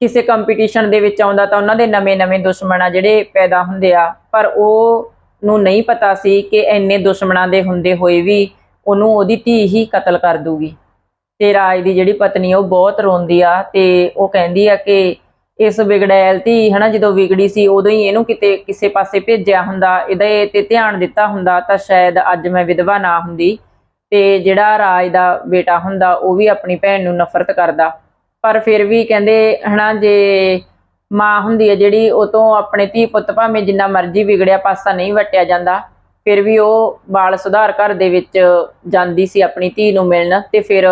ਕਿਸੇ ਕੰਪੀਟੀਸ਼ਨ ਦੇ ਵਿੱਚ ਆਉਂਦਾ ਤਾਂ ਉਹਨਾਂ ਦੇ ਨਵੇਂ-ਨਵੇਂ ਦੁਸ਼ਮਣ ਆ ਜਿਹੜੇ ਪੈਦਾ ਹੁੰਦੇ ਆ। ਪਰ ਉਹ ਨੂੰ ਨਹੀਂ ਪਤਾ ਸੀ ਕਿ ਇੰਨੇ ਦੁਸ਼ਮਣਾਂ ਦੇ ਹੁੰਦੇ ਹੋਏ ਵੀ ਉਹਨੂੰ ਉਹਦੀ ਧੀ ਹੀ ਕਤਲ ਕਰ ਦੂਗੀ। ਤੇ ਰਾਜ ਦੀ ਜਿਹੜੀ ਪਤਨੀ ਉਹ ਬਹੁਤ ਰੋਂਦੀ ਆ ਤੇ ਉਹ ਕਹਿੰਦੀ ਆ ਕਿ ਇਸ ਵਿਗੜੈਲ ਧੀ ਹਨਾ, ਜਦੋਂ ਵਿਗੜੀ ਸੀ, ਉਦੋਂ ਹੀ ਇਹਨੂੰ ਕਿਤੇ ਕਿਸੇ ਪਾਸੇ ਭੇਜਿਆ ਹੁੰਦਾ, ਇਹਦੇ ਤੇ ਧਿਆਨ ਦਿੱਤਾ ਹੁੰਦਾ ਤਾਂ ਸ਼ਾਇਦ ਅੱਜ ਮੈਂ ਵਿਧਵਾ ਨਾ ਹੁੰਦੀ ਤੇ ਜਿਹੜਾ ਰਾਜ ਦਾ ਬੇਟਾ ਹੁੰਦਾ, ਉਹ ਵੀ ਆਪਣੀ ਭੈਣ ਨੂੰ ਨਫ਼ਰਤ ਕਰਦਾ। ਪਰ ਫਿਰ ਵੀ ਕਹਿੰਦੇ ਹਨਾ, ਜੇ ਮਾਂ ਹੁੰਦੀ ਹੈ ਜਿਹੜੀ, ਉਹ ਤੋਂ ਆਪਣੇ ਧੀ ਪੁੱਤ ਭਾਵੇਂ ਜਿੰਨਾ ਮਰਜ਼ੀ ਵਿਗੜਿਆ ਪਾਸਾ ਨਹੀਂ ਵਟਿਆ ਜਾਂਦਾ, ਫਿਰ ਵੀ ਉਹ ਬਾਲ ਸੁਧਾਰ ਘਰ ਦੇ ਵਿੱਚ ਜਾਂਦੀ ਸੀ ਆਪਣੀ ਧੀ ਨੂੰ ਮਿਲਣ ਤੇ ਫਿਰ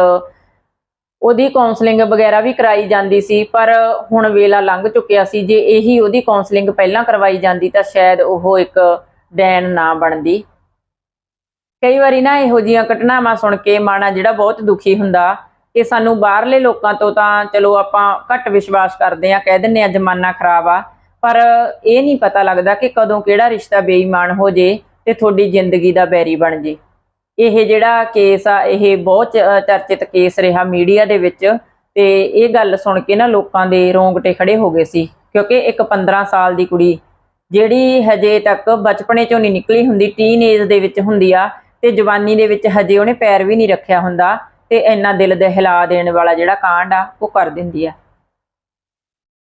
ਉਹਦੀ ਕਾਉਂਸਲਿੰਗ ਵਗੈਰਾ ਵੀ ਕਰਾਈ ਜਾਂਦੀ ਸੀ, ਪਰ ਹੁਣ ਵੇਲਾ ਲੰਘ ਚੁੱਕਿਆ ਸੀ। ਜੇ ਇਹੀ ਉਹਦੀ ਕਾਉਂਸਲਿੰਗ ਪਹਿਲਾਂ ਕਰਵਾਈ ਜਾਂਦੀ ਤਾਂ ਸ਼ਾਇਦ ਉਹ ਇੱਕ ਡੈਨ ਨਾ ਬਣਦੀ। ਕਈ ਵਾਰੀ ਨਾ ਇਹੋ ਜੀਆਂ ਘਟਨਾਵਾਂ ਸੁਣ ਕੇ ਮਨ ਆ ਜਿਹੜਾ ਬਹੁਤ ਦੁਖੀ ਹੁੰਦਾ, ਕਿ ਸਾਨੂੰ ਬਾਹਰਲੇ ਲੋਕਾਂ ਤੋਂ ਤਾਂ ਚਲੋ ਆਪਾਂ ਘੱਟ ਵਿਸ਼ਵਾਸ ਕਰਦੇ ਆ ਕਹਿ ਦਿੰਨੇ ਆ ਜ਼ਮਾਨਾ ਖਰਾਬ ਆ, ਪਰ ਇਹ ਨਹੀਂ ਪਤਾ ਲੱਗਦਾ ਕਿ ਕਦੋਂ ਕਿਹੜਾ ਰਿਸ਼ਤਾ ਬੇਈਮਾਨ ਹੋ ਜੇ ਤੇ ਤੁਹਾਡੀ ਜ਼ਿੰਦਗੀ ਦਾ ਬੈਰੀ ਬਣ ਜੇ। ਇਹ ਜਿਹੜਾ ਕੇਸ ਆ, ਇਹ ਬਹੁਤ ਚਰਚਿਤ ਕੇਸ ਰਿਹਾ ਮੀਡੀਆ ਦੇ ਵਿੱਚ ਤੇ ਇਹ ਗੱਲ ਸੁਣ ਕੇ ਨਾ ਲੋਕਾਂ ਦੇ ਰੋਂਗਟੇ ਖੜੇ ਹੋ ਗਏ ਸੀ, ਕਿਉਂਕਿ ਇੱਕ 15 ਸਾਲ ਦੀ ਕੁੜੀ ਜਿਹੜੀ ਹਜੇ ਤੱਕ ਬਚਪਨੇ ਚੋਂ ਨਹੀਂ ਨਿਕਲੀ ਹੁੰਦੀ ਟੀਨੇਜ ਦੇ ਵਿੱਚ ਹੁੰਦੀ ਆ ਤੇ ਜਵਾਨੀ ਦੇ ਵਿੱਚ ਹਜੇ ਉਹਨੇ ਪੈਰ ਵੀ ਨਹੀਂ ਰੱਖਿਆ ਹੁੰਦਾ ਤੇ ਇੰਨਾ ਦਿਲ ਦੇ ਹਿਲਾ ਦੇਣ ਵਾਲਾ ਜਿਹੜਾ ਕਾਂਡ ਆ, ਉਹ ਕਰ ਦਿੰਦੀ ਆ।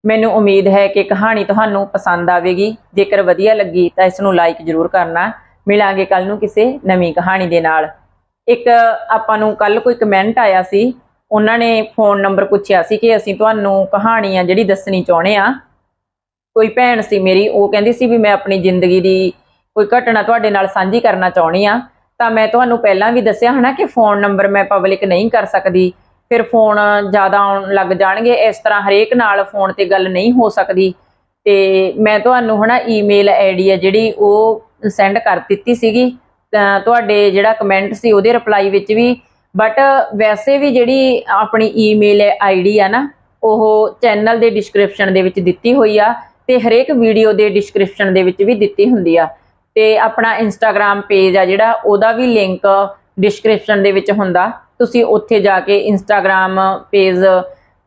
ਮੈਨੂੰ ਉਮੀਦ ਹੈ ਕਿ ਕਹਾਣੀ ਤੁਹਾਨੂੰ ਪਸੰਦ ਆਵੇਗੀ, ਜੇਕਰ ਵਧੀਆ ਲੱਗੀ ਤਾਂ ਇਸ ਨੂੰ ਲਾਈਕ ਜ਼ਰੂਰ ਕਰਨਾ। ਮਿਲਾਂਗੇ ਕੱਲ ਨੂੰ ਕਿਸੇ ਨਵੀਂ ਕਹਾਣੀ ਦੇ ਨਾਲ। ਇੱਕ ਆਪਾਂ ਨੂੰ ਕੱਲ ਕੋਈ ਕਮੈਂਟ ਆਇਆ ਸੀ, ਉਹਨਾਂ ਨੇ ਫੋਨ ਨੰਬਰ ਪੁੱਛਿਆ ਸੀ ਕਿ ਅਸੀਂ ਤੁਹਾਨੂੰ ਕਹਾਣੀ ਆ ਜਿਹੜੀ ਦੱਸਣੀ ਚਾਹੁੰਦੇ ਆ ਕੋਈ ਭੈਣ ਸੀ ਮੇਰੀ, ਉਹ ਕਹਿੰਦੀ ਸੀ ਵੀ ਮੈਂ ਆਪਣੀ ਜ਼ਿੰਦਗੀ ਦੀ ਕੋਈ ਘਟਨਾ ਤੁਹਾਡੇ ਨਾਲ ਸਾਂਝੀ ਕਰਨਾ ਚਾਹੁੰਦੀ ਆ ਤਾਂ ਮੈਂ ਤੁਹਾਨੂੰ ਪਹਿਲਾਂ ਵੀ ਦੱਸਿਆ ਹਨਾ ਕਿ ਫੋਨ ਨੰਬਰ ਮੈਂ ਪਬਲਿਕ ਨਹੀਂ ਕਰ ਸਕਦੀ। ਫਿਰ ਫੋਨ ਜ਼ਿਆਦਾ ਆਉਣ ਲੱਗ ਜਾਣਗੇ, ਇਸ ਤਰ੍ਹਾਂ ਹਰੇਕ ਨਾਲ ਫੋਨ ਤੇ ਗੱਲ ਨਹੀਂ ਹੋ ਸਕਦੀ। ਤੇ ਮੈਂ ਤੁਹਾਨੂੰ ਹਨਾ ਈਮੇਲ ਆਈਡੀ ਹੈ ਜਿਹੜੀ, ਉਹ ਸੈਂਡ ਕਰ ਦਿੱਤੀ ਸੀਗੀ। ਤੁਹਾਡੇ ਜਿਹੜਾ ਕਮੈਂਟ ਸੀ ਉਹਦੇ ਰਿਪਲਾਈ ਵਿੱਚ ਵੀ। ਬਟ ਵੈਸੇ ਵੀ ਜਿਹੜੀ ਆਪਣੀ ਈਮੇਲ ਆਈਡੀ ਆ ਨਾ, ਉਹ ਚੈਨਲ ਦੇ ਡਿਸਕ੍ਰਿਪਸ਼ਨ ਦੇ ਵਿੱਚ ਦਿੱਤੀ ਹੋਈ ਆ ਤੇ ਹਰੇਕ ਵੀਡੀਓ ਦੇ ਡਿਸਕ੍ਰਿਪਸ਼ਨ ਦੇ ਵਿੱਚ ਵੀ ਦਿੱਤੀ ਹੁੰਦੀ ਆ। ਤੇ ਆਪਣਾ ਇੰਸਟਾਗ੍ਰam ਪੇਜ ਆ ਜਿਹੜਾ, ਉਹਦਾ ਵੀ ਲਿੰਕ ਡਿਸਕ੍ਰਿਪਸ਼ਨ ਦੇ ਵਿੱਚ ਹੁੰਦਾ। ਤੁਸੀਂ ਉੱਥੇ ਜਾ ਕੇ ਇੰਸਟਾਗ੍ਰam ਪੇਜ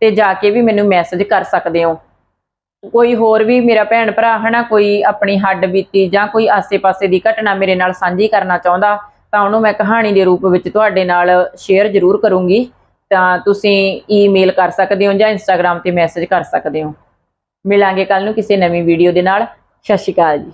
ਤੇ ਜਾ ਕੇ ਵੀ ਮੈਨੂੰ ਮੈਸੇਜ ਕਰ ਸਕਦੇ ਹੋ। ਕੋਈ ਹੋਰ ਵੀ ਮੇਰਾ ਭੈਣ ਭਰਾ ਹਨਾ, ਕੋਈ ਆਪਣੀ ਹੱਡ ਬੀਤੀ ਜਾਂ ਕੋਈ ਆਸੇ-ਪਾਸੇ ਦੀ ਘਟਨਾ ਮੇਰੇ ਨਾਲ ਸਾਂਝੀ ਕਰਨਾ ਚਾਹੁੰਦਾ, ਤਾਂ ਉਹਨੂੰ ਮੈਂ ਕਹਾਣੀ ਦੇ ਰੂਪ ਵਿੱਚ ਤੁਹਾਡੇ ਨਾਲ ਸ਼ੇਅਰ ਜ਼ਰੂਰ ਕਰੂੰਗੀ। ਤਾਂ ਤੁਸੀਂ ਈਮੇਲ ਕਰ ਸਕਦੇ ਹੋ ਜਾਂ ਇੰਸਟਾਗ੍ਰam ਤੇ ਮੈਸੇਜ ਕਰ ਸਕਦੇ ਹੋ। ਮਿਲਾਂਗੇ ਕੱਲ ਨੂੰ ਕਿਸੇ ਨਵੀਂ ਵੀਡੀਓ ਦੇ ਨਾਲ। ਸਤਿ ਸ਼੍ਰੀ ਅਕਾਲ ਜੀ।